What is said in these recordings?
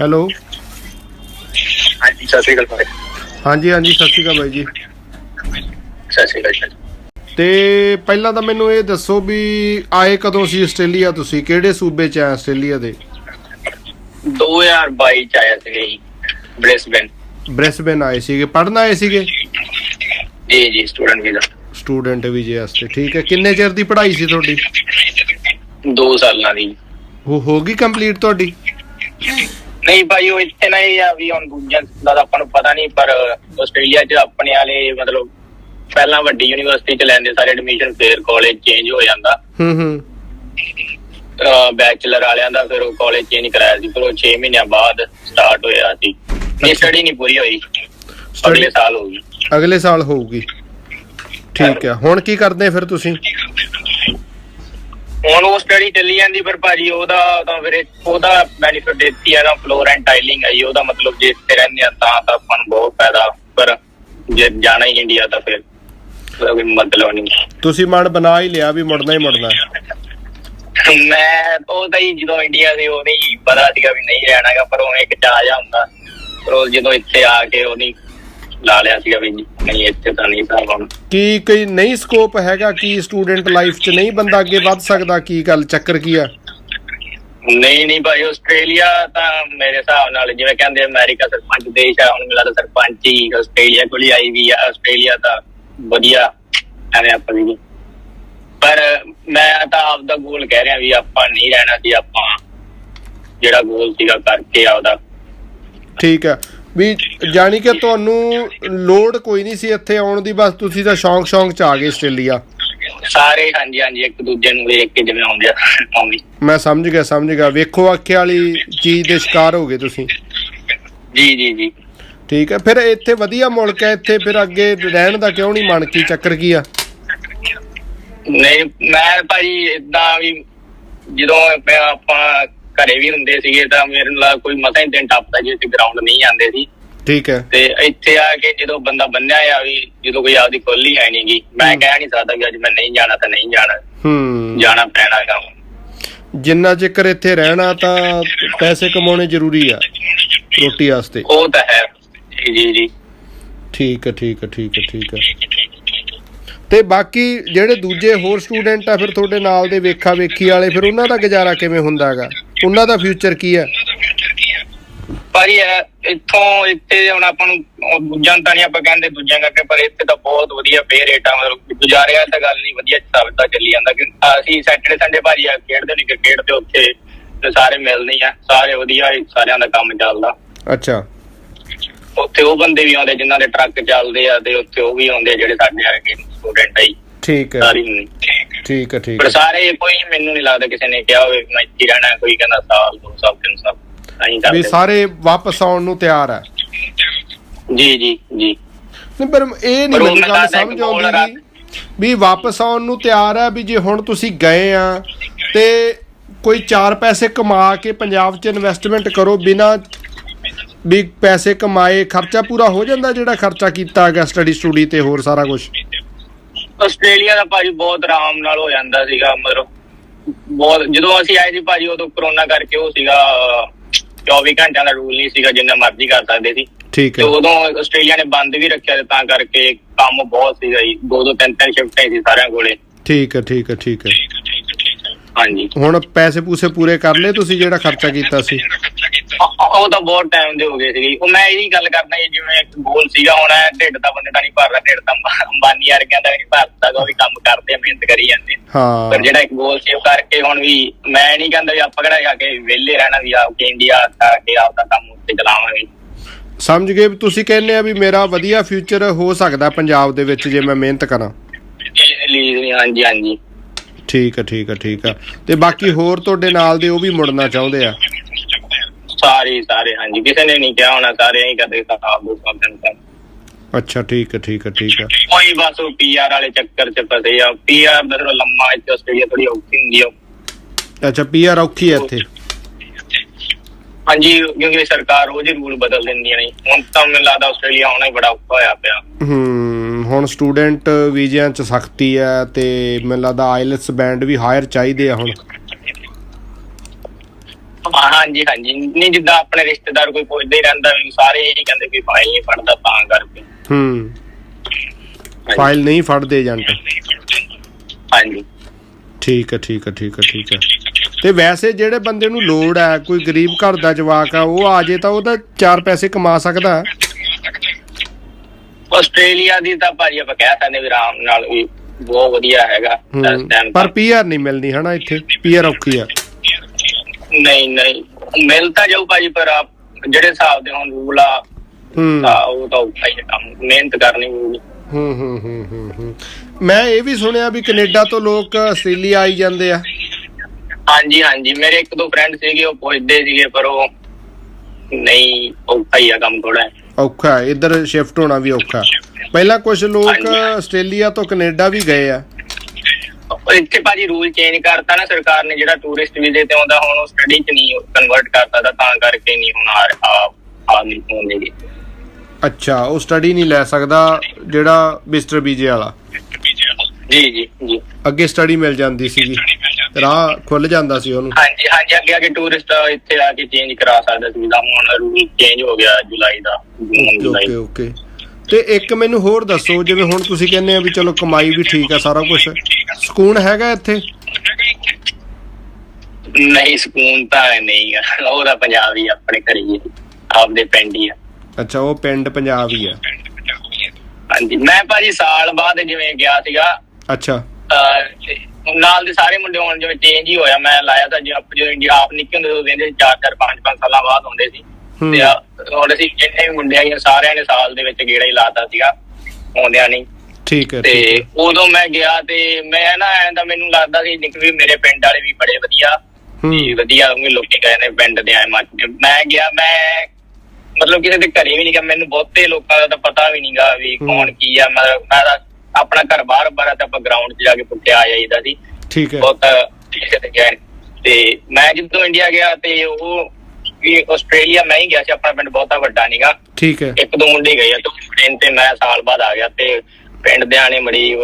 Hello. ਹਾਂਜੀ ਸਤਿ ਸ਼੍ਰੀ ਅਕਾਲ ਭਾਈ। ਹਾਂਜੀ ਹਾਂਜੀ ਸਤਿ ਸ਼੍ਰੀ ਅਕਾਲ ਬਾਈ ਜੀ। ਸਤਿ ਸ਼੍ਰੀ ਅਕਾਲ। ਤੇ ਪਹਿਲਾਂ ਤਾਂ ਮੈਨੂੰ ਇਹ ਦੱਸੋ ਵੀ ਆਏ ਕਦੋਂ ਸੀ ਆਸਟ੍ਰੇਲੀਆ ਤੁਸੀਂ? ਕਿਹੜੇ ਸੂਬੇ ਚ ਆਏ ਆਸਟ੍ਰੇਲੀਆ ਦੇ? 2022 ਚ ਆਇਆ ਸੀ ਜੀ ਬ੍ਰਿਸਬਨ। ਬ੍ਰਿਸਬਨ ਆਏ ਸੀਗੇ। ਪੜਨ ਆਏ ਸੀਗੇ? ਜੀ ਜੀ ਸਟੂਡੈਂਟ ਵੀਜ਼ਾ। ਸਟੂਡੈਂਟ ਵੀਜ਼ੇ ਵਾਸਤੇ ਠੀਕ ਹੈ। ਕਿੰਨੇ ਚਿਰ ਦੀ ਪੜ੍ਹਾਈ ਸੀ ਤੁਹਾਡੀ? 2 ਸਾਲਾਂ ਦੀ। ਉਹ ਹੋ ਗਈ ਕੰਪਲੀਟ ਤੁਹਾਡੀ? ਨਹੀਂ ਭਾਈ ਉਹ ਇੱਥੇ ਨਾ ਇਹ ਆ ਵੀ ਹੁਣ ਦੂਜਿਆਂ ਦਾ ਤਾਂ ਆਪਾਂ ਨੂੰ ਪਤਾ ਨਹੀਂ ਪਰ ਆਸਟ੍ਰੇਲੀਆ ਚ ਆਪਣੇ ਵਾਲੇ ਮਤਲਬ ਪਹਿਲਾਂ ਵੱਡੀ ਯੂਨੀਵਰਸਿਟੀ ਚ ਲੈਂਦੇ ਸਾਰੇ ਐਡਮਿਸ਼ਨ ਫੇਰ ਕਾਲਜ ਚੇਂਜ ਹੋ ਜਾਂਦਾ। ਹੂੰ ਹੂੰ। ਬੈਚਲਰ ਵਾਲਿਆਂ ਦਾ ਫਿਰ ਉਹ ਕਾਲਜ ਚੇਂਜ ਕਰਾਇਆ ਸੀ ਫਿਰ ਉਹ 6 ਮਹੀਨਿਆਂ ਬਾਅਦ ਸਟਾਰਟ ਹੋਇਆ ਸੀ। ਇਹ ਸਟੱਡੀ ਨਹੀਂ ਪੂਰੀ ਹੋਈ। ਅਗਲੇ ਸਾਲ ਹੋਊਗੀ। ਅਗਲੇ ਸਾਲ ਹੋਊਗੀ। ਠੀਕ ਹੈ ਹੁਣ ਕੀ ਕਰਦੇ ਫਿਰ ਤੁਸੀਂ? ਹੁਣ ਉਹ ਸਟੱਡੀ ਚੱਲੀ ਜਾਂਦੀ ਪਰ ਭਾਜੀ ਉਹਦਾ ਤਾਂ ਫਿਰ ਉਹਦਾ ਬੈਨੀਫਿਟ ਇੱਥੇ ਆ ਨਾ ਫਲੋਰ ਐਂਡ ਟਾਈਲਿੰਗ ਜੀ ਉਹਦਾ ਮਤਲਬ ਜੇ ਇੱਥੇ ਰਹਿੰਦੇ ਆ ਤਾਂ ਤਾਂ ਆਪਾਂ ਨੂੰ ਬਹੁਤ ਫਾਇਦਾ ਪਰ ਜੇ ਜਾਣਾ ਹੀ ਇੰਡੀਆ ਤਾਂ ਫਿਰ ਕੋਈ ਮਤਲਬ ਨਹੀਂ। ਤੁਸੀਂ ਮਨ ਬਣਾ ਹੀ ਲਿਆ ਵੀ ਮੁੜਨਾ ਹੀ ਮੁੜਨਾ। ਮੈਂ ਉਹ ਤਾਂ ਹੀ ਜਦੋਂ ਇੰਡੀਆ ਦੇ ਉਹ ਨਹੀਂ ਪਤਾ ਸੀਗਾ ਵੀ ਨਹੀਂ ਰਹਿਣਾਗਾ ਪਰ ਉਹ ਇੱਕ ਚਾਹ ਜਾ ਹੁੰਦਾ। ਪਰ ਉਹ ਜਦੋਂ ਇੱਥੇ ਆ ਕੇ ਉਹ ਨਹੀਂ ਲਾ ਲਿਆ ਸੀਗਾ ਵੀ ਨਹੀਂ ਇੱਥੇ ਤਾਂ ਨਹੀਂ ਤਾਂ ਹੁਣ। ਕੀ ਕੋਈ ਨਹੀਂ ਸਕੋਪ ਹੈਗਾ ਕਿ ਸਟੂਡੈਂਟ ਲਾਈਫ 'ਚ ਨਹੀਂ ਬੰਦਾ ਅੱਗੇ ਵੱਧ ਸਕਦਾ? ਕੀ ਗੱਲ ਚੱਕਰ ਕੀ ਆ? ਨਹੀਂ ਨਹੀਂ ਭਾਈ ਆਸਟ੍ਰੇਲੀਆ ਤਾਂ ਮੇਰੇ ਹਿਸਾਬ ਨਾਲ ਜਿਵੇਂ ਕਹਿੰਦੇ ਅਮਰੀਕਾ ਸਰਪੰਚ ਦੇਸ਼ ਆ ਹੁਣ ਮਿਲਾ ਤਾਂ ਸਰਪੰਚ ਹੀ ਆਸਟ੍ਰੇਲੀਆ ਕੋਲ ਹੀ ਆਈ ਵੀ ਆ। ਆਸਟ੍ਰੇਲੀਆ ਤਾਂ ਵਧੀਆ ਐਵੇਂ ਆਪਾਂ ਵੀ ਪਰ ਮੈਂ ਤਾਂ ਆਪਦਾ ਗੋਲ ਕਹਿ ਰਿਹਾ ਵੀ ਆਪਾਂ ਨਹੀਂ ਰਹਿਣਾ ਸੀ ਆਪਾਂ ਜਿਹੜਾ ਗੋਲ ਸੀਗਾ ਕਰਕੇ ਆਪਦਾ। ਠੀਕ ਹੈ ਵੀ ਜਾਣੀ ਕਿ ਤੁਹਾਨੂੰ ਲੋੜ ਕੋਈ ਨਹੀਂ ਸੀ ਇੱਥੇ ਆਉਣ ਦੀ ਬਸ ਤੁਸੀਂ ਤਾਂ ਸ਼ੌਂਕ ਸ਼ੌਂਕ 'ਚ ਆ ਗਏ ਆਸਟ੍ਰੇਲੀਆ। ਸਾਰੇ ਹਾਂਜੀ ਹਾਂਜੀ ਇੱਕ ਦੂਜੇ ਨੂੰ ਵੇਖ ਕੇ ਜਿਵੇਂ ਆਉਂਦੇ ਆ ਆਉਂਦੀ। ਮੈਂ ਸਮਝ ਗਿਆ ਸਮਝ ਗਿਆ। ਵੇਖੋ ਆਖੇ ਵਾਲੀ ਚੀਜ਼ ਦੇ ਸ਼ਿਕਾਰ ਹੋ ਗਏ ਤੁਸੀਂ। ਜੀ ਜੀ ਜੀ। ਠੀਕ ਹੈ ਫਿਰ ਇੱਥੇ ਵਧੀਆ ਮੁਲਕ ਹੈ ਇੱਥੇ ਫਿਰ ਅੱਗੇ ਰਹਿਣ ਦਾ ਕਿਉਂ ਨਹੀਂ ਮਨ? ਕੀ ਚੱਕਰ ਕੀ ਆ? ਨਹੀਂ ਮੈਂ ਭਾਈ ਇਦਾਂ ਵੀ ਜਦੋਂ ਆਪਾਂ ਘਰੇ ਵੀ ਹੁੰਦੇ ਸੀਗੇ ਤਾਂ ਮੇਰੇ ਨਾਲ ਕੋਈ ਮਸਾ ਹੀ ਦਿਨ ਟੱਪਦਾ ਜੇ ਤੇ ਗਰਾਊਂਡ ਨਹੀਂ ਜਾਂਦੇ ਸੀ। ਠੀਕ ਹੈ। ਤੇ ਇੱਥੇ ਆ ਕੇ ਜਦੋਂ ਬੰਦਾ ਬੰਨਿਆ ਆ ਵੀ ਜਦੋਂ ਕੋਈ ਆਪਦੀ ਖੋਲੀ ਹੈ ਨਹੀਂਗੀ ਮੈਂ। ਕਹਿ ਨਹੀਂ ਸਕਦਾ ਵੀ ਅੱਜ ਮੈਂ ਨਹੀਂ ਜਾਣਾ ਤਾਂ ਨਹੀਂ ਜਾਣਾ। ਹੂੰ। ਜਾਣਾ ਪੈਣਾ ਕੰਮ ਜਿੰਨਾ ਚਿਰ ਇੱਥੇ ਰਹਿਣਾ ਤਾਂ ਪੈਸੇ ਕਮਾਉਣੇ ਜ਼ਰੂਰੀ ਆ ਰੋਟੀ ਵਾਸਤੇ। ਉਹ ਤਾਂ ਹੈ। ਜੀ ਜੀ ਜੀ। ਠੀਕ ਹੈ ਠੀਕ ਹੈ ਠੀਕ ਹੈ ਠੀਕ ਹੈ। ਤੇ ਬਾਕੀ ਜਿਹੜੇ ਦੂਜੇ ਹੋਰ ਸਟੂਡੈਂਟ ਆ ਫਿਰ ਤੁਹਾਡੇ ਨਾਲ ਦੇ ਵੇਖਾ ਵੇਖੀ ਵਾਲੇ ਫਿਰ ਉਹਨਾਂ ਦਾ ਗੁਜ਼ਾਰਾ ਕਿਵੇਂ ਹੁੰਦਾ ਹੈਗਾ ਉਹਨਾਂ ਦਾ ਫਿਊਚਰ ਕੀ ਹੈ? ਇਹ ਇੱਥੋਂ ਇੱਥੇ ਹੁਣ ਆਪਾਂ ਨੂੰ ਉਹ ਦੂਜਿਆਂ ਨੂੰ ਤਾਂ ਨਹੀਂ ਆਪਾਂ ਕਹਿੰਦੇ ਦੂਜਿਆਂ ਕਰਕੇ ਪਰ ਇੱਥੇ ਤਾਂ ਬਹੁਤ ਵਧੀਆ ਪੇ ਰੇਟ ਆ ਮਤਲਬ ਗੁਜ਼ਾਰਿਆ ਤਾਂ ਗੱਲ ਨਹੀਂ ਵਧੀਆ ਚੱਲਦਾ ਚੱਲੀ ਜਾਂਦਾ। ਕਿ ਅਸੀਂ ਸੈਟਰਡੇ ਸੰਡੇ ਭਾਜੀ ਆ ਖੇਡਦੇ ਨੇ ਕ੍ਰਿਕਟ ਤੇ ਉੱਥੇ ਤੇ ਸਾਰੇ ਮਿਲਦੇ ਆ ਸਾਰੇ ਵਧੀਆ ਸਾਰਿਆਂ ਦਾ ਕੰਮ ਚੱਲਦਾ। ਅੱਛਾ। ਉੱਥੇ ਉਹ ਬੰਦੇ ਵੀ ਆਉਂਦੇ ਜਿਨ੍ਹਾਂ ਦੇ ਟਰੱਕ ਚੱਲਦੇ ਆ ਤੇ ਉੱਥੇ ਉਹ ਵੀ ਆਉਂਦੇ ਜਿਹੜੇ ਸਾਡੇ ਵਰਗੇ ਸਟੂਡੈਂਟ ਆਈ ਠੀਕ ਹੈ। ਸਾਰੀ ਨੂੰ। ਠੀਕ ਹੈ ਠੀਕ ਪਰ ਹੈ। ਸਾਰੇ ਕੋਈ ਮੈਨੂੰ ਨਹੀਂ ਲੱਗਦਾ ਕਿਸੇ ਨੇ ਕਿਹਾ ਹੋਵੇ ਮੈਂ ਇੱਥੇ ਹੀ ਰਹਿਣਾ ਕੋਈ ਕਹਿੰਦਾ ਸਾਲ ਦੋ ਸਾਲ ਤਿੰਨ ਸਾਲ ਅਸੀਂ ਵੀ ਕਰਦੇ। ਸਾਰੇ ਵਾਪਸ ਆਉਣ ਨੂੰ ਤਿਆਰ ਹੈ। ਜੀ ਜੀ ਜੀ। ਨਹੀਂ ਪਰ ਇਹ ਨਹੀਂ ਪਰ ਉਹ ਮੈਨੂੰ ਗੱਲ ਸਮਝ ਆਉਂਦੀ ਵੀ ਵਾਪਸ ਆਉਣ ਨੂੰ ਤਿਆਰ ਹੈ ਵੀ ਜੇ ਹੁਣ ਤੁਸੀਂ ਗਏ ਆ ਤੇ ਕੋਈ ਚਾਰ ਪੈਸੇ ਕਮਾ ਕੇ ਪੰਜਾਬ 'ਚ ਇਨਵੈਸਟਮੈਂਟ ਕਰੋ ਬਿਨਾ ਵੀ ਪੈਸੇ ਕਮਾਏ ਖਰਚਾ ਪੂਰਾ ਹੋ ਜਾਂਦਾ ਜਿਹੜਾ ਖਰਚਾ ਕੀਤਾ ਹੈਗਾ ਸਟੱਡੀ ਸਟੂਡੀ ਤੇ ਹੋਰ ਸਾਰਾ ਕੁਝ ਆਸਟ੍ਰੇਲੀਆ ਦਾ ਭਾਜੀ ਬਹੁਤ ਆਰਾਮ ਨਾਲ ਹੋ ਜਾਂਦਾ ਸੀਗਾ ਮਤਲਬ ਬਹੁਤ ਜਦੋਂ ਅਸੀਂ ਆਏ ਸੀ ਭਾਜੀ ਉਦੋਂ ਕਰੋਨਾ ਕਰਕੇ ਉਹ ਸੀਗਾ ਅਹ, 24 ਘੰਟਿਆਂ ਦਾ ਰੂਲ ਨਹੀਂ ਸੀਗਾ ਜਿੰਨਾ ਮਰਜ਼ੀ ਕਰ ਸਕਦੇ ਸੀ। ਠੀਕ ਤੇ ਹੈ ਉਦੋਂ ਆਸਟ੍ਰੇਲੀਆ ਨੇ ਬੰਦ ਵੀ ਰੱਖਿਆ ਤੇ ਤਾਂ ਕਰਕੇ ਕੰਮ ਬਹੁਤ ਸੀਗਾ ਜੀ। ਦੋ ਦੋ ਤਿੰਨ ਤਿੰਨ ਸ਼ਿਫਟਾਂ ਸੀ ਸਾਰਿਆਂ ਕੋਲੇ। ਠੀਕ ਹੈ। ਠੀਕ ਹੈ ਠੀਕ ਹੈ। ਹਾਂਜੀ। ਹੁਣ ਪੈਸੇ ਪੂਸੇ ਪੂਰੇ ਕਰ ਲਏ ਤੁਸੀਂ ਜਿਹੜਾ ਖਰਚਾ ਕੀਤਾ ਸੀ? ਉਹ ਉਹ ਤਾਂ ਬਹੁਤ ਟਾਈਮ ਦੇ ਹੋ ਗਏ ਸੀਗੇ। ਉਹ ਮੈਂ ਇਹੀ ਗੱਲ ਕਰਦਾ ਜੀ ਜਿਵੇਂ ਇੱਕ ਗੋਲ ਸੀਗਾ ਹੁਣ ਇਹ ਢਿੱਡ ਤਾਂ ਬੰਦੇ ਦਾ ਨਹੀਂ ਭਰਦਾ ਢਿੱਡ ਤਾਂ ਅੰਬਾ- ਅੰਬਾਨੀ ਵਰਗਿਆਂ ਦਾ ਨਹੀਂ ਭਰਦਾ ਉਹ ਵੀ ਕੰਮ ਕਰਦੇ ਆ ਮਿਹਨਤ ਕਰੀ ਜਾਂਦੇ ਹਾਂ। ਪਰ ਜਿਹੜਾ ਇੱਕ ਗੋਲ ਸੇਵ ਕਰਕੇ ਹੁਣ ਵੀ ਮੈਂ ਨਹੀਂ ਕਹਿੰਦਾ ਵੀ ਆਪਾਂ ਕਿਹੜਾ ਜਾ ਕੇ ਵਿਹਲੇ ਰਹਿਣਾ ਵੀ ਆ ਕੇ ਇੰਡੀਆ ਆ ਕੇ ਆਪਦਾ ਕੰਮ ਉੱਤੇ ਚਲਾਵਾਂਗੇ। ਸਮਝ ਗਏ ਵੀ ਤੁਸੀਂ ਕਹਿੰਦੇ ਆ ਵੀ ਮੇਰਾ ਵਧੀਆ ਫਿਊਚਰ ਹੋ ਸਕਦਾ ਪੰਜਾਬ ਦੇ ਵਿੱਚ ਜੇ ਮੈਂ ਮਿਹਨਤ ਕਰਾਂ। ਹਾਂਜੀ ਹਾਂਜੀ। ਠੀਕ ਹੈ ਠੀਕ ਹੈ ਠੀਕ ਹੈ ਤੇ ਬਾਕੀ ਹੋਰ ਤੁਹਾਡੇ ਨਾਲ ਦੇ ਉਹ ਵੀ ਮੁੜਨਾ ਚਾਹੁੰਦੇ ਆ? ਸਾਰੇ ਸਾਰੇ ਹਾਂਜੀ। ਕਿਸੇ ਨੇ ਨਹੀਂ ਕਿਹਾ ਹੋਣਾ ਸਾਰੇ ਹੀ ਕਦੇ ਤਿੰਨ ਸਾਲ ਅੱਛਾ ਠੀਕ ਹੈ ਠੀਕ ਹੈ ਠੀਕ ਹੈ ਕੋਈ ਬਸ ਉਹ ਪੀਆਰ ਵਾਲੇ ਚੱਕਰ ਚ ਫਸੇ ਆ। ਪੀਆਰ ਦਾ ਥੋੜਾ ਲੰਮਾ ਇੱਥੇ ਆਸਟ੍ਰੇਲੀਆ ਥੋੜੀ ਔਖੀ ਹੁੰਦੀ ਆ। ਅੱਛਾ ਪੀਆਰ ਔਖੀ ਹੈ ਇੱਥੇ? ਹਾਂਜੀ ਕਿਉਂਕਿ ਸਰਕਾਰ ਰੋਜ਼ ਹੀ ਰੂਲ ਬਦਲ ਦਿੰਦੀਆਂ ਨੇ। ਹੁਣ ਤਾਂ ਮੈਨੂੰ ਲੱਗਦਾ ਆਸਟ੍ਰੇਲੀਆ ਆਉਣਾ ਹੀ ਬੜਾ ਔਖਾ ਹੋਇਆ ਪਿਆ। ਹੂੰ। ਹੁਣ ਸਟੂਡੈਂਟ ਵੀਜ਼ਿਆਂ 'ਚ ਸਖਤੀ ਹੈ ਤੇ ਮੈਨੂੰ ਲੱਗਦਾ ਆਈਲਟਸ ਬੈਂਡ ਵੀ ਹਾਇਰ ਚਾਹੀਦੇ ਆ ਹੁਣ। ਹਾਂ ਹਾਂਜੀ ਹਾਂਜੀ। ਨਹੀਂ ਜਿੱਦਾਂ ਆਪਣੇ ਰਿਸ਼ਤੇਦਾਰ ਕੋਈ ਪੁੱਛਦੇ ਹੀ ਰਹਿੰਦਾ ਵੀ ਸਾਰੇ ਇਹੀ ਕਹਿੰਦੇ ਵੀ ਫਾਈਲ ਨਹੀਂ ਪੜਦਾ ਤਾਂ ਕਰਕੇ। ਹੂੰ। ਫਾਈਲ ਨਹੀਂ ਫੜਦੇ ਏਜੰਟ। ਹਾਂਜੀ। ਠੀਕ ਹੈ ਠੀਕ ਹੈ ਠੀਕ ਹੈ ਠੀਕ ਹੈ। ਤੇ ਵੈਸੇ ਜਿਹੜੇ ਬੰਦੇ ਨੂੰ ਲੋੜ ਹੈ ਕੋਈ ਗਰੀਬ ਘਰ ਦਾ ਜਵਾਕ ਆ ਉਹ ਆ ਜੇ ਤਾਂ ਉਹਦਾ ਚਾਰ ਪੈਸੇ ਕਮਾ ਸਕਦਾ। ਹੈ। ਆਸਟ੍ਰੇਲੀਆ ਦੀ ਤਾਂ ਭਾਜੀ ਆਪਾਂ ਕਹਿ ਸਕਦੇ ਵੀ ਆਰਾਮ ਨਾਲ ਵੀ ਬਹੁਤ ਵਧੀਆ ਹੈਗਾ। ਪਰ। ਪੀਆਰ ਨਹੀਂ ਮਿਲਣੀ ਹਨਾ ਇੱਥੇ? ਪੀਆਰ ਔਖੀ ਆ। ਨਹੀਂ ਨਹੀਂ। ਮਿਲ ਤਾਂ ਜਾਊ ਭਾਜੀ ਪਰ ਆਪ ਜਿਹੜੇ ਹਿਸਾਬ ਦੇ ਹੁਣ ਰੂਲ ਆ ਹੂੰ। ਤਾਂ ਉਹ ਤਾਂ ਔਖਾ ਹੀ ਹੈ ਕੰਮ। ਮਿਹਨਤ ਕਰਨੀ ਹੂੰ ਹੂੰ ਹੂੰ ਹੂੰ ਹੂੰ। ਮੈਂ ਇਹ ਵੀ ਸੁਣਿਆ ਵੀ ਕੈਨੇਡਾ ਤੋਂ ਲੋਕ ਆਸਟ੍ਰੇਲੀਆ ਆਈ ਜਾਂਦੇ ਆ। ਹਾਂਜੀ ਹਾਂਜੀ। ਮੇਰੇ ਇੱਕ ਦੋ ਫਰੈਂਡ ਸੀਗੇ ਉਹ ਪੁੱਛਦੇ ਸੀਗੇ ਪਰ ਉਹ ਨਹੀਂ ਔਖਾ ਹੀ ਆ ਕੰਮ ਥੋੜਾ ਔਖਾ ਹੈ ਇੱਧਰ ਸ਼ਿਫਟ ਹੋਣਾ ਵੀ ਔਖਾ। ਪਹਿਲਾਂ ਕੁਝ ਲੋਕ। ਆਸਟ੍ਰੇਲੀਆ ਤੋਂ ਕੈਨੇਡਾ ਵੀ ਗਏ ਆ। ਇੱਥੇ ਭਾਜੀ ਰੂਲ ਚੇਂਜ ਕਰਤਾ ਨਾ ਸਰਕਾਰ ਨੇ ਜਿਹੜਾ ਟੂਰਿਸਟ ਵੀਜ਼ੇ ਤੇ ਆਉਂਦਾ ਹੁਣ ਉਹ ਸਟੱਡੀ 'ਚ ਨਹੀਂ ਕਨਵਰਟ ਕਰ ਸਕਦਾ ਤਾਂ ਕਰਕੇ ਨਹੀਂ ਹੁਣ ਆ ਆ ਨਹੀਂ ਹੁੰਦੇ ਅੱਛਾ ਉਹ ਸਟੱਡੀ ਨਹੀਂ ਲੈ ਸਕਦਾ ਜਿਹੜਾ ਮਿਸਟਰ ਬੀਜੇ ਵਾਲਾ। ਜੀ ਜੀ ਜੀ। ਅੱਗੇ ਸਟੱਡੀ ਮਿਲ ਜਾਂਦੀ ਸੀਗੀ। ਰਾਹ ਖੁੱਲ ਜਾਂਦਾ ਸੀ ਉਹਨੂੰ। ਹਾਂਜੀ ਹਾਂਜੀ ਅੱਗੇ ਅੱਗੇ ਟੂਰਿਸਟ ਇੱਥੇ ਆ ਕੇ ਚੇਂਜ ਕਰਾ ਸਕਦਾ ਸੀ। ਜਿੱਦਾਂ ਹੁਣ ਰੂਲ ਚੇਂਜ ਹੋ ਗਿਆ ਜੁਲਾਈ ਦਾ। Okay okay. ਤੇ ਇੱਕ ਮੈਨੂੰ ਹੋਰ ਦੱਸੋ ਜਿਵੇਂ ਹੁਣ ਤੁਸੀਂ ਕਹਿੰਦੇ ਆ ਵੀ ਚਲੋ ਕਮਾਈ ਵੀ ਠੀਕ ਆ ਸਾਰਾ ਕੁਝ ਸਕੂਨ ਹੈਗਾ ਇੱਥੇ? ਨਹੀਂ ਸਕੂਨ ਤਾਂ ਨਹੀਂ ਆ। ਉਹਦਾ ਪੰਜਾਬ ਹੀ ਆਪਣੇ ਘਰੇ ਹੀ ਆਪਦੇ ਪਿੰਡ ਹੀ ਆ। ਅੱਛਾ ਉਹ ਪਿੰਡ ਪੰਜਾਬ ਹੀ ਆ। ਹਾਂਜੀ ਮੈਂ ਭਾਜੀ ਸਾਲ ਬਾਅਦ ਜਿਵੇਂ ਗਿਆ ਸੀਗਾ ਅੱਛਾ। ਨਾਲ ਦੇ ਸਾਰੇ ਮੁੰਡੇ ਹੁਣ ਜਿਵੇਂ ਚੇਂਜ ਹੀ ਹੋਇਆ ਮੈਂ ਲਾਇਆ ਤਾਂ ਜੋ ਜੋ ਇੰਡੀਆ ਆਪ ਨਿੱਕੇ ਹੁੰਦੇ ਤੋਂ ਕਹਿੰਦੇ ਚਾਰ ਚਾਰ ਪੰਜ ਪੰਜ ਸਾਲਾਂ ਬਾਅਦ ਹੁੰਦੇ ਸੀ। ਤੇ ਹੁਣ ਅਸੀਂ ਜਿੰਨੇ ਵੀ ਮੁੰਡੇ ਸਾਰਿਆਂ ਨੇ ਸਾਲ ਦੇ ਵਿੱਚ ਗੇੜਾ ਹੀ ਲਾਤਾ ਸੀਗਾ ਆਉਂਦਿਆਂ ਨਹੀਂ ਠੀਕ ਹੈ ਤੇ ਉਦੋਂ ਮੈਂ ਗਿਆ ਤੇ ਮੈਂ ਨਾ ਐਂ ਤਾਂ ਮੈਨੂੰ ਲੱਗਦਾ ਸੀ ਨਿਕ ਵੀ ਮੇਰੇ ਪਿੰਡ ਵਾਲੇ ਵੀ ਬੜੇ ਵਧੀਆ। ਵੀ ਵਧੀਆ ਉਹ ਲੋਕੀ ਕਹਿੰਦੇ ਪਿੰਡ ਦੇ ਆਏ ਮੈਂ ਗਿਆ ਮੈਂ ਮਤਲਬ ਕਿਸੇ ਦੇ ਘਰੇ ਵੀ ਨਹੀਂ ਗਿਆ ਮੈਨੂੰ ਬਹੁਤੇ ਲੋਕਾਂ ਦਾ ਤਾਂ ਪਤਾ ਵੀ ਨਹੀਂਗਾ ਵੀ। ਕੌਣ ਕੀ ਆ। ਮੈਂ ਮੈਂ ਤਾਂ ਆਪਣਾ ਘਰ ਬਾਹਰ ਬਾਹਰ ਤੇ ਆਪਾਂ ਗਰਾਊਂਡ 'ਚ ਜਾ ਕੇ ਪੁੱਟਿਆ ਆ ਜਾਈਦਾ ਸੀ। ਠੀਕ ਹੈ। ਬਹੁਤ ਕਿਸੇ ਤੇ ਗਿਆ। ਤੇ ਮੈਂ ਜਦੋਂ ਇੰਡੀਆ ਗਿਆ ਤੇ ਉਹ ਵੀ ਆਸਟ੍ਰੇਲੀਆ ਮੈਂ ਹੀ ਗਿਆ ਸੀ ਆਪਣਾ ਪਿੰਡ ਬਹੁਤਾ ਵੱਡਾ ਨਹੀਂਗਾ ਠੀਕ ਹੈ। ਇੱਕ ਦੋ ਮੁੰਡੇ ਗਏ ਆ ਤੇ ਟ੍ਰੇਨ ਤੇ ਮੈਂ ਸਾਲ ਬਾਅਦ ਆ ਗਿਆ ਤੇ ਪਿੰਡ ਦਿਆਂ ਨੇ ਮੜੀ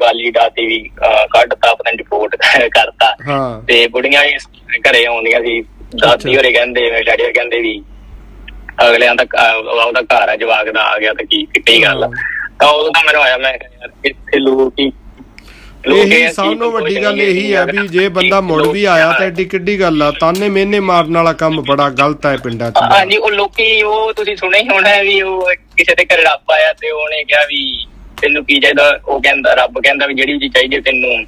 ਗਾਲੀ ਡਾਤੀ ਵੀ ਕੱਢਤਾ ਪਤਾ ਰਿਪੋਰਟ ਕਰਤਾ। ਹਾਂ। ਤੇ ਬੁੜੀਆਂ ਵੀ ਘਰੇ ਆਉਂਦੀਆਂ ਸੀ ਦਾਦੀ ਹੋਰੇ ਕਹਿੰਦੇ ਮੇਰੇ ਡੈਡੀ ਕਹਿੰਦੇ ਵੀ ਅਗਲਿਆਂ ਦਾ ਉਹਦਾ ਘਰ ਆ ਜਵਾਕ ਦਾ ਆ ਗਿਆ ਤੇ ਕੀ ਕਿੱਟੀ ਗੱਲ। ਤਾਂ ਉਹ ਤਾਂ ਮੈਨੂੰ ਆਇਆ ਮੈਂ ਕਿਹਾ ਯਾਰ ਇੱਥੇ ਲੋਕ ਹੀ ਇਹੀ ਇਹ ਸਭ ਤੋਂ ਵੱਡੀ ਗੱਲ ਇਹੀ ਹੈ ਵੀ ਜੇ ਬੰਦਾ ਮੁੜ ਵੀ ਆਇਆ ਤਾਂ ਐਡੀ ਕਿੱਡੀ ਗੱਲ ਆ ਤਾਨੇ ਮੇਨੇ ਮਾਰਨ ਵਾਲਾ ਕੰਮ ਬੜਾ ਗਲਤ ਹੈ ਪਿੰਡਾਂ 'ਚ। ਹਾਂਜੀ ਉਹ ਲੋਕੀ ਉਹ ਤੁਸੀਂ ਸੁਣਿਆ ਹੀ ਹੋਣਾ ਵੀ ਉਹ ਕਿਸੇ ਦੇ ਘਰੇ ਰੱਬ ਆਇਆ ਤੇ ਉਹਨੇ ਕਿਹਾ ਵੀ ਤੈਨੂੰ ਕੀ ਚਾਹੀਦਾ? ਉਹ ਕਹਿੰਦਾ ਰੱਬ ਕਹਿੰਦਾ ਵੀ ਜਿਹੜੀ ਚੀਜ਼ ਚਾਹੀਦੀ ਤੈਨੂੰ।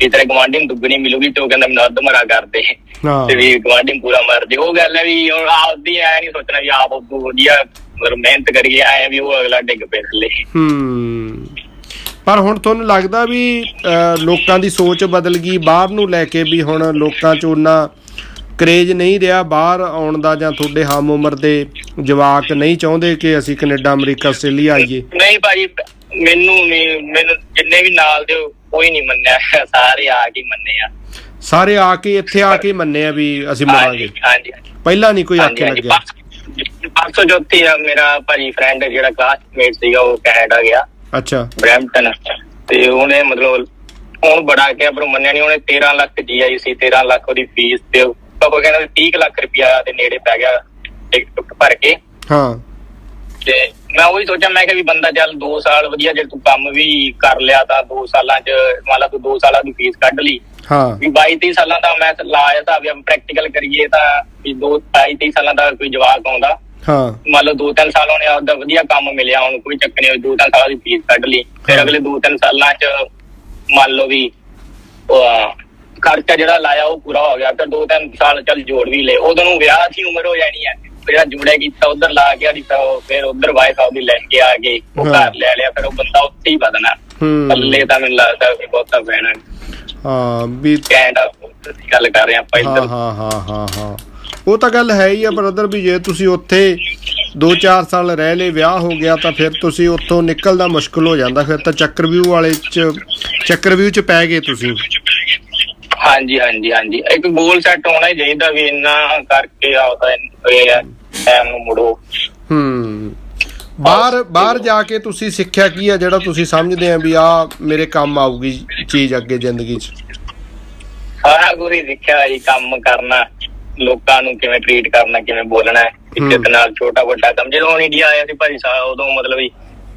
ਵੀ ਤੇਰੇ ਗਵਾਂਢੀ ਨੂੰ ਦੁੱਗਣੀ ਮਿਲੂਗੀ ਤੇ ਉਹ ਕਹਿੰਦਾ ਮੈਨੂੰ ਅੱਧ ਮਰਾ ਕਰ ਦੇ। ਹਾਂ। ਤੇ ਵੀ ਗਵਾਂਢੀ ਪੂਰਾ ਮਾਰ ਦੇ ਉਹ ਗੱਲ ਹੈ ਵੀ ਹੁਣ ਆਪਦੀ ਐ ਨਹੀਂ ਸੋਚਣਾ ਵੀ ਆਪ ਉਹ ਵਧੀਆ ਮਤਲਬ ਮਿਹਨਤ ਕਰੀਏ ਐ ਵੀ ਉਹ ਅਗਲਾ ਡਿੱਗ ਪਏ ਥੱਲੇ। ਹੂੰ। ਪਰ ਹੁਣ ਤੁਹਾਨੂੰ ਲੱਗਦਾ ਵੀ ਲੋਕਾਂ ਦੀ ਸੋਚ ਬਦਲ ਗਈ ਬਾਹਰ ਨੂੰ ਲੈ ਕੇ ਵੀ ਹੁਣ ਲੋਕਾਂ 'ਚ ਉਹਨਾਂ ਕਰੇਜ ਨਹੀਂ ਰਿਹਾ ਬਾਹਰ ਆਉਣ ਦਾ ਜਾਂ ਤੁਹਾਡੇ ਹਮ ਉਮਰ ਦੇ ਜਵਾਕ ਨਹੀਂ ਚਾਹੁੰਦੇ ਕਿ ਅਸੀਂ ਕੈਨੇਡਾ ਅਮਰੀਕਾ ਆਸਟ੍ਰੇਲੀਆ ਆਈਏ? ਨਹੀਂ ਭਾਜੀ ਮੈਨੂੰ ਮੈਨੂੰ ਜਿੰਨੇ ਵੀ ਨਾਲ ਦੇ ਕੋਈ ਨਹੀਂ ਮੰਨਿਆ। ਸਾਰੇ ਆ ਕੇ ਮੰਨੇ ਆ। ਸਾਰੇ ਆ ਕੇ ਇੱਥੇ ਆ ਕੇ ਮੰਨੇ ਆ ਵੀ ਅਸੀਂ ਮਰਾਂਗੇ। ਹਾਂਜੀ ਪਹਿਲਾਂ ਨਹੀਂ ਕੋਈ ਆਖੇ ਲੱਗਿਆ। ਪਰਸੋਂ- ਪਰਸੋਂ ਜੋਤੀ ਆ ਮੇਰਾ ਭਾਜੀ ਫਰੈਂਡ ਜਿਹੜਾ ਕਲਾਸਮੇਟ ਸੀਗਾ ਉਹ ਕੈਨੇਡਾ ਗਿਆ। ਅੱਛਾ। ਬ੍ਰੈਂਪਟਨ। ਤੇ ਉਹਨੇ ਮਤਲਬ ਹੁਣ ਬੜਾ ਕਿਹਾ ਪਰ ਮੰਨਿਆ ਨਹੀਂ ਉਹਨੇ 13 ਲੱਖ ਜੀਆਈਸੀ 13 ਲੱਖ ਉਹਦੀ ਫੀਸ ਤੇ ਉਹ ਕਹਿੰਦਾ ਵੀ 30 ਕੁ ਲੱਖ ਰੁਪਇਆ ਦੇ ਨੇੜੇ ਪੈ ਗਿਆ ਟਿਕਟ ਭਰ ਕੇ। ਹਾਂ। ਤੇ ਮੈਂ ਉਹੀ ਸੋਚਿਆ ਮੈਂ ਕਿਹਾ ਵੀ ਬੰਦਾ ਚੱਲ 2 ਸਾਲ ਵਧੀਆ ਜੇ ਤੂੰ ਕੰਮ ਵੀ ਕਰ ਲਿਆ ਤਾਂ 2 ਸਾਲਾਂ ਚ ਮੰਨ ਲਾ ਤੂੰ 2 ਸਾਲਾਂ ਦੀ ਫੀਸ ਕੱਢ ਲਈ। ਹਾਂ। ਵੀ 22 23 ਸਾਲਾਂ ਦਾ ਮੈਂ ਲਾਇਆ ਤਾਂ ਵੀ ਪ੍ਰੈਕਟੀਕਲ ਕਰੀਏ ਤਾਂ ਵੀ 2 22 23 ਸਾਲਾਂ ਦਾ ਕੋਈ ਜਵਾਬ ਆਉਂਦਾ। ਹਾਂ। ਮੰਨ ਲਓ 2-3 ਸਾਲ ਉਹਨੇ ਆਪਦਾ ਵਧੀਆ ਕੰਮ ਮਿਲਿਆ ਹੁਣ ਕੋਈ ਚੱਕਰ ਨਹੀਂ 2-3 ਸਾਲਾਂ ਦੀ ਫੀਸ ਕੱਢ ਲਈ। ਫਿਰ। ਅਗਲੇ 2-3 ਸਾਲਾਂ ਚ ਮੰਨ ਲਓ ਵੀ ਖਰਚਾ ਜਿਹੜਾ ਲਾਇਆ ਉਹ ਪੂਰਾ ਹੋ ਗਿਆ ਫਿਰ 2-3 ਸਾਲ ਚੱਲ ਜੋੜ ਵੀ ਲਏ। ਉਦੋਂ ਨੂੰ ਵਿਆਹ ਦੀ ਉਮਰ ਹੋ ਜਾਣੀ ਹੈ ਜਿਹੜਾ ਜੁੜਿਆ ਕੀਤਾ ਉਧਰ ਲਾ ਕੇ ਆੜੀ ਤਾਂ ਫਿਰ ਉਧਰ ਵਾਈਫ ਆਪਦੀ ਲੈ ਕੇ ਆ ਗਏ ਉਹ। ਘਰ ਲੈ ਲਿਆ ਫਿਰ ਉਹ ਬੰਦਾ ਉੱਥੇ ਹੀ ਵਧਣਾ। ਹੂੰ। ਪੱਲੇ ਤਾਂ ਮੈਨੂੰ ਲੱਗਦਾ ਬਹੁਤਾ ਪੈਣਾ ਹਾਂ ਵੀ ਕੈਨੇਡਾ ਦੀ ਗੱਲ ਕਰ ਰਹੇ ਆਪਾਂ ਹਾਂ ਇੱਧਰ ਹਾਂ ਹਾਂ ਹਾਂ ਹਾਂ ਉਹ ਤਾਂ ਗੱਲ ਹੈ ਹੀ ਆ ਬ੍ਰਦਰ ਵੀ ਜੇ ਤੁਸੀਂ ਉੱਥੇ 2-4 ਸਾਲ ਰਹਿ ਲਏ ਵਿਆਹ ਹੋ ਗਿਆ ਤਾਂ ਫਿਰ ਤੁਸੀਂ ਉੱਥੋਂ ਨਿਕਲਣਾ ਮੁਸ਼ਕਲ ਹੋ ਜਾਂਦਾ ਫਿਰ ਤਾਂ ਚੱਕਰਵਿਊ ਵਾਲੇ ਚ ਚੱਕਰਵਿਊ ਚ ਪੈ ਗਏ ਤੁਸੀਂ। ਹਾਂਜੀ ਹਾਂਜੀ ਹਾਂਜੀ। ਇੱਕ ਗੋਲ ਸੈੱਟ ਹੋਣਾ ਹੀ ਚਾਹੀਦਾ ਵੀ ਇੰਨਾ ਕਰਕੇ ਆਉਦਾ ਇਹ ਟਾਈਮ ਨੂੰ ਮੁੜੋ। ਹੂੰ। ਬਾਹਰ ਬਾਹਰ ਜਾ ਕੇ ਤੁਸੀਂ ਸਿੱਖਿਆ ਕੀ ਆ ਜਿਹੜਾ ਤੁਸੀਂ ਸਮਝਦੇ ਆ ਵੀ ਆ ਮੇਰੇ ਕੰਮ ਆਊਗੀ ਚੀਜ਼ ਅੱਗੇ ਜ਼ਿੰਦਗੀ 'ਚ? ਸਾਰਾ ਹੀ ਸਿੱਖਿਆ ਜੀ ਕੰਮ ਕਰਨਾ ਲੋਕਾਂ ਨੂੰ ਕਿਵੇਂ ਟ੍ਰੀਟ ਕਰਨਾ ਕਿਵੇਂ ਬੋਲਣਾ ਹੈ। ਇੱਜ਼ਤ ਹੂੰ। ਨਾਲ ਛੋਟਾ ਵੱਡਾ ਕੰਮ। ਜਦੋਂ ਹੁਣ ਇੰਡੀਆ ਆਇਆ ਸੀ ਭਾਜੀ ਸਾਹਿਬ ਉਦੋਂ ਮਤਲਬ ਵੀ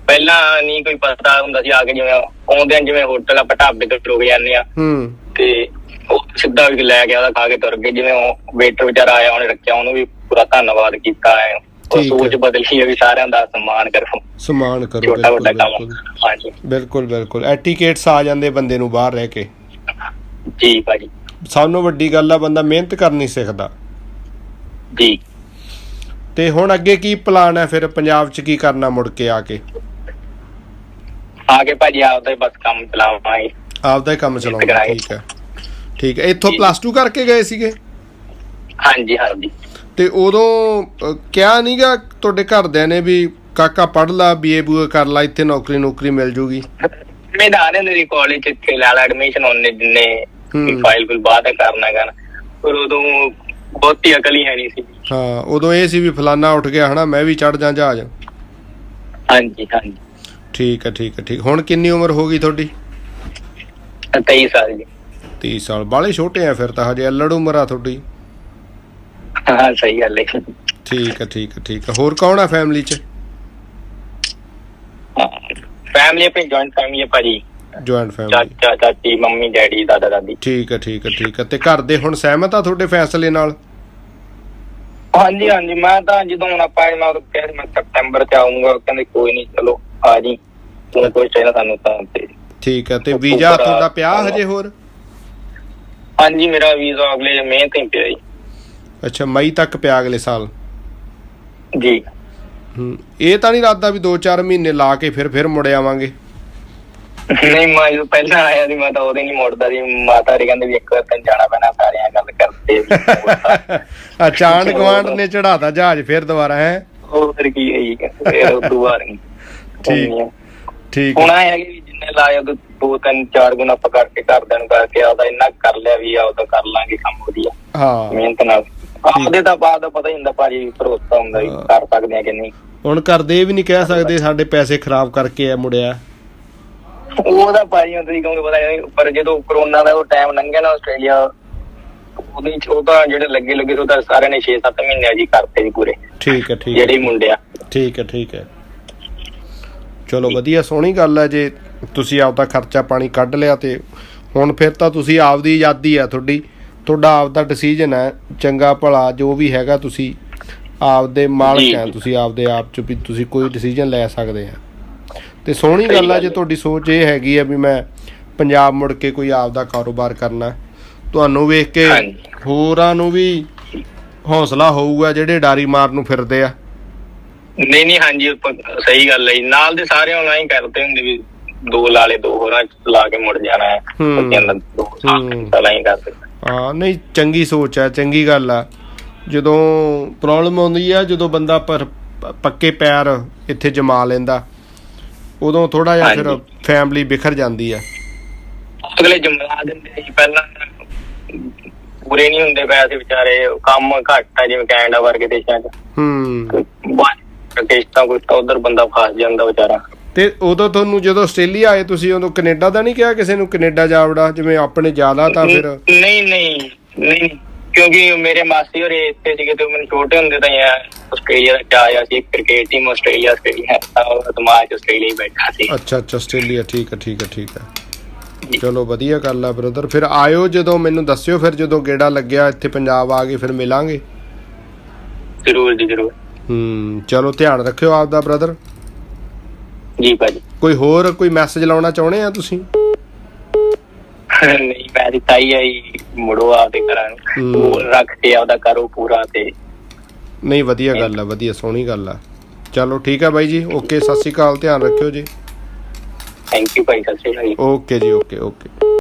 ਪਹਿਲਾਂ ਨਹੀਂ ਕੋਈ ਪਤਾ ਹੁੰਦਾ ਸੀ ਆ ਕੇ ਜਿਵੇਂ ਆਉਂਦੇ ਜਿਵੇਂ ਹੋਟਲ ਆਪਾਂ ਢਾਬੇ ਤੇ ਰੁਕ ਜਾਂਦੇ ਆ। ਹੂੰ। ਤੇ ਉਹ ਸਿੱਧਾ ਵੀ ਲੈ ਗਿਆ ਉਹਦਾ ਖਾ ਕੇ ਤੁਰ ਗਏ ਜਿਵੇਂ ਉਹ ਵੇਟਰ ਵਿਚਾਰਾ ਆਇਆ ਉਹਨੇ ਰੱਖਿਆ ਉਹਨੂੰ ਵੀ ਪੂਰਾ ਧੰਨਵਾਦ ਕੀਤਾ ਹੈ ਉਹ ਠੀਕ ਹੈ। ਸੋਚ ਬਦਲੀ ਹੈ ਵੀ ਸਾਰਿਆਂ ਦਾ ਸਨਮਾਨ ਕਰੋ। ਸਮਾਨ ਕਰੋ ਛੋਟਾ ਵੱਡਾ ਬਿਲਕੁਲ। ਕੰਮ ਹਾਂਜੀ। ਬਿਲਕੁਲ ਬਿਲਕੁਲ। ਐਟੀਕੇਟਸ ਆ ਜਾਂਦੇ ਬੰਦੇ ਨੂੰ ਬਾਹਰ ਰਹਿ ਕੇ। ਜੀ ਭਾਜੀ। ਸਭ ਤੋਂ ਵੱਡੀ ਗੱਲ ਆ ਬੰਦਾ ਮਿਹਨਤ ਕਰਨੀ ਸਿੱਖਦਾ ਜੀ। ਤੇ ਹੁਣ ਅੱਗੇ ਕੀ ਪਲਾਨ ਹੈ ਫਿਰ ਪੰਜਾਬ 'ਚ ਕੀ ਕਰਨਾ ਮੁੜ ਕੇ ਆ ਕੇ? ਆ ਕੇ ਭਾਜੀ ਆਪਦਾ ਹੀ ਬਸ ਕੰਮ ਚਲਾਵਾਂਗੇ। ਆਪਦਾ ਹੀ ਕੰਮ ਚਲਾਉਣਾ ਕਰਾਂਗੇ। ਠੀਕ ਹੈ। ਠੀਕ ਹੈ। ਇੱਥੋਂ। ਪਲੱਸ 2 ਕਰਕੇ ਗਏ ਸੀਗੇ? ਹਾਂਜੀ ਹਾਂਜੀ। ਤੇ ਉਦੋਂ ਅਹ, ਕਿਹਾ ਨਹੀਂਗਾ ਤੁਹਾਡੇ ਘਰਦਿਆਂ ਨੇ ਵੀ ਕਾਕਾ ਪੜ ਲਾ ਬੀਏ ਬੂਏ ਕਰ ਲਾ ਇੱਥੇ ਨੌਕਰੀ ਨੌਕਰੀ ਮਿਲ ਜੂਗੀ। ਮੈਂ ਦਾਣੇ ਮੇਰੀ ਕਾਲਜ ਇੱਥੇ ਲੈ ਲਾ ਐਡਮਿਸ਼ਨ ਉਹਨੇ ਜਿੰਨੇ ਹੂੰ। ਫਾਈਲ ਫਿਰ ਬਾਅਦ ਕਰਨਾ ਗਾ ਪਰ ਉਦੋਂ ਬਹੁਤੀ ਅਕਲ ਹੀ ਹੈ ਨਹੀਂ ਸੀ। ਹਾਂ ਉਦੋਂ ਇਹ ਸੀ ਵੀ ਫਲਾਨਾ ਉੱਠ ਗਿਆ ਹਨਾ ਮੈਂ ਵੀ ਚੜ ਜਾ ਜਹਾਜ਼। ਹਾਂਜੀ ਹਾਂਜੀ। ਠੀਕ ਹੈ ਠੀਕ ਹੈ ਠੀਕ। ਹੁਣ ਕਿੰਨੀ ਉਮਰ ਹੋ ਗਈ ਤੁਹਾਡੀ? 23 ਸਾਲ ਜੀ। 30 ਸਾਲ। ਬਾਲੇ ਛੋਟੇ ਆ ਫਿਰ ਤਾਂ ਹਜੇ ਅਲੜ ਉਮਰ ਆ ਤੁਹਾਡੀ। ਹਾਂ ਸਹੀ ਗੱਲ ਹੈ ਠੀਕ ਹੈ ਠੀਕ ਹੈ ਠੀਕ ਹੈ ਹੋਰ ਕੌਣ ਆ ਫੈਮਿਲੀ 'ਚ? ਫੈਮਿਲੀ ਆਪਣੀ ਜੁਆਇੰਟ ਫੈਮਿਲੀ ਹੈ ਭਾਜੀ। ਜੁਆਇੰਟ ਫੈਮਿਲੀ ਚਾਚਾ ਚਾਚੀ ਮੰਮੀ ਡੈਡੀ ਦਾਦਾ ਦਾਦੀ। ਠੀਕ ਹੈ ਠੀਕ ਹੈ ਠੀਕ ਹੈ ਤੇ ਘਰ ਦੇ ਹੁਣ ਸਹਿਮਤ ਆ ਤੁਹਾਡੇ ਫੈਸਲੇ ਨਾਲ? ਹਾਂਜੀ ਹਾਂਜੀ। ਮੈਂ ਤਾਂ ਜਦੋਂ ਹੁਣ ਆਪਾਂ ਮੈਂ ਉਹ ਕਿਹਾ ਮੈਂ ਸਪਟੈਂਬਰ ਚ ਆਉਂਗਾ ਕਹਿੰਦੇ ਕੋਈ ਨਹੀਂ ਚਲੋ ਆ ਜੀ। ਤੂੰ ਕੋਈ ਚਾਹੀਦਾ ਸਾਨੂੰ ਤਾਂ ਤੇ। ਠੀਕ ਹੈ ਤੇ ਵੀਜ਼ਾ ਤੁਹਾਡਾ ਪਿਆ ਹਜੇ ਹੋਰ? ਹਾਂਜੀ ਮੇਰਾ ਵੀਜ਼ਾ ਅਗਲੇ ਮਹੀਨੇ ਤੋਂ ਪਿਆ ਜੀ। ਅੱਛਾ ਮਈ ਤੱਕ ਪਿਆ ਅਗਲੇ ਸਾਲ? ਜੀ। ਹੂੰ ਇਹ ਤਾਂ ਨਹੀਂ ਇਰਾਦਾ ਵੀ 2-4 ਮਹੀਨੇ ਲਾ ਕੇ ਫਿਰ ਫਿਰ ਮੁੜ ਆਵਾਂਗੇ। ਨਹੀਂ ਮੈਂ ਜਦੋਂ ਪਹਿਲਾਂ ਆਇਆ ਸੀ ਮੈਂ ਤਾਂ ਉਹਦੇ ਨਹੀਂ ਮੁੜਦਾ ਸੀ। ਮਾਤਾ ਰੇ ਕਹਿੰਦੇ ਵੀ ਇੱਕ ਵਾਰ ਤੈਨੂੰ ਜਾਣਾ ਪੈਣਾ ਸਾਰਿਆਂ ਗੱਲ ਕਰਦੇ ਅਚਾਨਕ ਗਵਾਂਡ ਨੇ ਚੜਾਤਾ ਜਹਾਜ਼ ਫਿਰ ਦੁਬਾਰਾ ਹੈ? ਉਹ ਫਿਰ ਕੀ ਹੈ ਜੀ ਫਿਰ ਉਹ ਤੋਂ ਬਾਅਦ ਨਹੀਂ। ਠੀਕ। ਠੀਕ। ਹੁਣ ਆਇਆ ਕਿ ਜਿੰਨੇ ਲਾਇਆ ਉਹ ਦੋ ਤਿੰਨ ਚਾਰ ਗੁਣਾ ਆਪਾਂ ਕਰਕੇ ਘਰਦਿਆਂ ਨੂੰ ਕਰਕੇ ਆਪਦਾ ਇੰਨਾ ਕਰ ਲਿਆ ਵੀ ਆਪਦਾ ਕਰ ਲਾਂਗੇ ਕੰਮ ਵਧੀਆ। ਹਾਂ। ਮਿਹਨਤ ਨਾਲ। ਆਪਦੇ ਤਾਂ ਬਾਅਦ ਦਾ ਪਤਾ ਹੀ ਹੁੰਦਾ ਭਾਜੀ ਭਰੋਸਾ ਹੁੰਦਾ ਵੀ ਹਾਂ। ਕਰ ਸਕਦੇ ਆ ਕਿ ਨਹੀਂ। ਹੁਣ ਕਰਦੇ ਇਹ ਵੀ ਨਹੀਂ ਕਹਿ ਸਕਦੇ ਸਾਡੇ ਪੈਸੇ ਖਰਾਬ ਕਰਕੇ ਆ ਮੁੜਿਆ। ਉਹਦਾ ਭਾਜੀ ਹੁਣ ਤੁਸੀਂ ਕਹੋਗੇ ਪਤਾ ਨਹੀਂ ਪਰ ਜਦੋਂ ਕਰੋਨਾ ਦਾ ਉਹ ਟਾਈਮ ਲੰਘਿਆ ਨਾ ਆਸਟ੍ਰੇਲੀਆ ਉਹਦੇ ਉਹ ਤਾਂ ਜਿਹੜੇ ਲੱਗੇ ਲੱਗੇ ਉਹ ਤਾਂ ਸਾਰਿਆਂ ਨੇ 6-7 ਮਹੀਨੇ ਜੀ ਕਰਤੇ ਜੀ ਪੂਰੇ। ਠੀਕ ਹੈ ਠੀਕ ਜਿਹੜੇ ਹੀ। ਮੁੰਡੇ ਆ ਠੀਕ ਹੈ ਠੀਕ ਹੈ। ਚਲੋ ਵਧੀਆ ਸੋਹਣੀ ਗੱਲ ਹੈ ਜੇ ਤੁਸੀਂ ਆਪਦਾ ਖਰਚਾ ਪਾਣੀ ਕੱਢ ਲਿਆ ਤੇ ਹੁਣ ਫਿਰ ਤਾਂ ਤੁਸੀਂ ਆਪਦੀ ਆਜ਼ਾਦੀ ਆ ਤੁਹਾਡੀ। ਤੁਹਾਡਾ ਆਪਦਾ ਡਿਸੀਜਨ ਹੈ ਚੰਗਾ ਭਲਾ ਜੋ ਵੀ ਹੈਗਾ ਤੁਸੀਂ ਆਪਦੇ ਮਾਲਕ ਜੀ, ਹੈ। ਤੁਸੀਂ ਆਪਦੇ ਆਪ ਚ ਵੀ ਤੁਸੀਂ ਕੋਈ ਡਿਸੀਜਨ ਲੈ ਸਕਦੇ ਆ ਤੇ ਸੋਹਣੀ ਸਹੀ ਗੱਲ ਗੱਲ ਜੇ। ਤੁਹਾਡੀ ਸੋਚ ਇਹ ਹੈਗੀ ਆ ਵੀ ਮੈਂ ਪੰਜਾਬ ਮੁੜ ਕੇ ਕੋਈ ਆਪਦਾ ਕਾਰੋਬਾਰ ਕਰਨਾ ਤੁਹਾਨੂੰ ਵੇਖ ਕੇ। ਹੋਰਾਂ ਨੂੰ ਵੀ ਹੌਸਲਾ ਹੋਊਗਾ ਜਿਹੜੇ ਡਾਰੀ ਮਾਰ ਨੂੰ ਫਿਰਦੇ ਆ ਨਹੀਂ ਨਹੀਂ ਹਾਂਜੀ ਸਹੀ ਗੱਲ ਹੈ। ਨਾਲ ਦੇ ਸਾਰੇ ਆਨਲਾਈਨ ਕਰਦੇ ਹੁੰਦੇ ਵੀ ਦੋ ਲਾਲੇ ਦੋ ਹੋਰਾਂ ਚ ਲਾ ਕੇ ਮੁੜ ਜਾਣਾ ਹੈ ਹੂੰ। ਦਾ ਦੋ। ਸਾਲਾਂ ਹੀ ਕਰਦੇ ਹਾਂ ਨਹੀਂ ਚੰਗੀ ਸੋਚ ਹੈ ਚੰਗੀ ਗੱਲ ਆ ਜਦੋਂ ਪ੍ਰੋਬਲਮ ਆਉਂਦੀ ਆ ਜਦੋਂ ਬੰਦਾ ਪਰ ਪੱਕੇ ਪੈਰ ਇੱਥੇ ਜਮਾ ਲੈਂਦਾ ਉਦੋਂ ਥੋੜਾ ਜਿਹਾ ਫਿਰ। ਫੈਮਿਲੀ ਬਿਖਰ ਜਾਂਦੀ ਆ ਅਗਲੇ ਜਮਲਾ ਦਿੰਦੇ ਸੀ ਪਹਿਲਾਂ ਪੂਰੇ ਨਹੀਂ ਹੁੰਦੇ ਪੈਸੇ ਵਿਚਾਰੇ ਕੰਮ ਘੱਟ ਹੈ ਜਿਵੇਂ ਕੈਨੇਡਾ ਵਰਗੇ ਦੇਸ਼ਾਂ 'ਚ। ਹੂੰ। ਬਾਹਰ ਕਿਸ਼ਤਾਂ ਕੋਈ ਤਾਂ ਉਧਰ ਬੰਦਾ ਫਸ ਜਾਂਦਾ ਵਿਚਾਰਾ। ਤੇ ਉਦੋਂ ਤੁਹਾਨੂੰ ਜਦੋਂ ਆਸਟ੍ਰੇਲੀਆ ਆਏ ਤੁਸੀਂ ਉਦੋਂ ਕੈਨੇਡਾ ਦਾ ਨਹੀਂ ਕਿਹਾ ਕਿਸੇ ਨੂੰ ਕੈਨੇਡਾ ਜਾਵੜਾ ਜਿਵੇਂ ਆਪਣੇ ਜ਼ਿਆਦਾ ਤਾਂ ਫਿਰ ਨਹੀਂ ਨਹੀਂ ਨਹੀਂ ਕਿਉਂਕਿ ਮੇਰੇ ਮਾਸੀ ਹੋਰੇ ਇੱਥੇ ਸੀਗੇ ਤੇ ਮੈਨੂੰ ਛੋਟੇ ਹੁੰਦੇ ਤਾਂ ਯਾਰ ਆਸਟ੍ਰੇਲੀਆ ਦਾ ਚਾਹ ਆਇਆ ਸੀ ਕ੍ਰਿਕਟ ਟੀਮ ਆਸਟ੍ਰੇਲੀਆ ਆਸਟ੍ਰੇਲੀਆ ਤਾਂ ਉਹ ਦਿਮਾਗ ਆਸਟ੍ਰੇਲੀਆ ਹੀ ਬੈਠਾ ਸੀ। ਅੱਛਾ ਅੱਛਾ ਆਸਟ੍ਰੇਲੀਆ ਠੀਕ ਹੈ ਠੀਕ ਹੈ ਠੀਕ ਹੈ। ਚਲੋ ਵਧੀਆ ਗੱਲ ਆ ਬ੍ਰਦਰ ਫਿਰ ਆਇਓ ਜਦੋਂ ਮੈਨੂੰ ਦੱਸਿਓ ਫਿਰ ਜਦੋਂ ਗੇੜਾ ਲੱਗਿਆ ਇੱਥੇ ਪੰਜਾਬ ਆ ਗਏ ਫਿਰ ਮਿਲਾਂਗੇ। ਜ਼ਰੂਰ ਜੀ ਜ਼ਰੂਰ। ਹੂੰ ਚਲੋ ਧਿਆਨ ਰੱਖਿਓ ਆਪਦਾ ਬ੍ਰਦਰ ਜੀ ਭਾਜੀ। ਕੋਈ ਹੋਰ ਕੋਈ ਮੈਸੇਜ ਲਾਉਣਾ ਚਾਹੁੰਦੇ ਆ ਤੁਸੀਂ? ਨਹੀਂ ਮੈਂ ਦੀ ਤਾਈ ਆਈ ਮੁੜੋ ਆਪਦੇ ਘਰਾਂ। ਨੂੰ। ਉਹ ਰੱਖ ਕੇ ਆਪਦਾ ਕਰੋ ਪੂਰਾ ਤੇ। ਨਹੀਂ ਵਧੀਆ ਗੱਲ ਆ ਵਧੀਆ ਸੋਹਣੀ ਗੱਲ ਆ। ਚਲੋ ਠੀਕ ਆ ਬਾਈ ਜੀ ਓਕੇ ਸਤਿ ਸ਼੍ਰੀ ਅਕਾਲ ਧਿਆਨ ਰੱਖਿਓ ਜੀ। ਥੈਂਕ ਯੂ ਭਾਈ ਸਤਿ ਸ਼੍ਰੀ ਅਕਾਲ। ਓਕੇ ਜੀ ਓਕੇ ਓਕੇ।